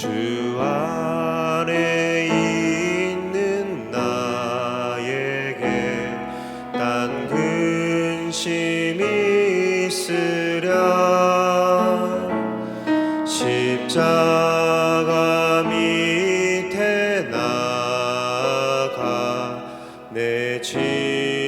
주 안에 있는 나에게 딴 근심이 있으랴 십자가 밑에 나가 내 집.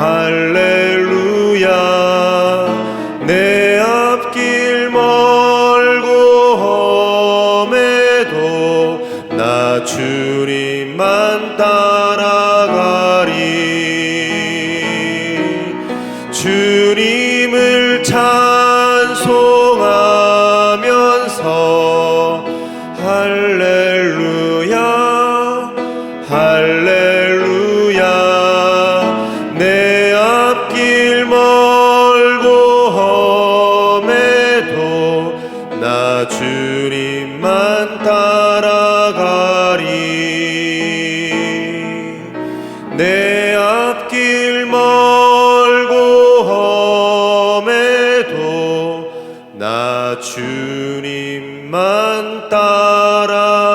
할렐루야. 내 앞길 멀고 험해도 나 주님만 따라가리. 주님을 찬송하면서 할렐루야 할렐루야 주님만 따라가리. 내 앞길 멀고 험해도 나 주님만 따라가리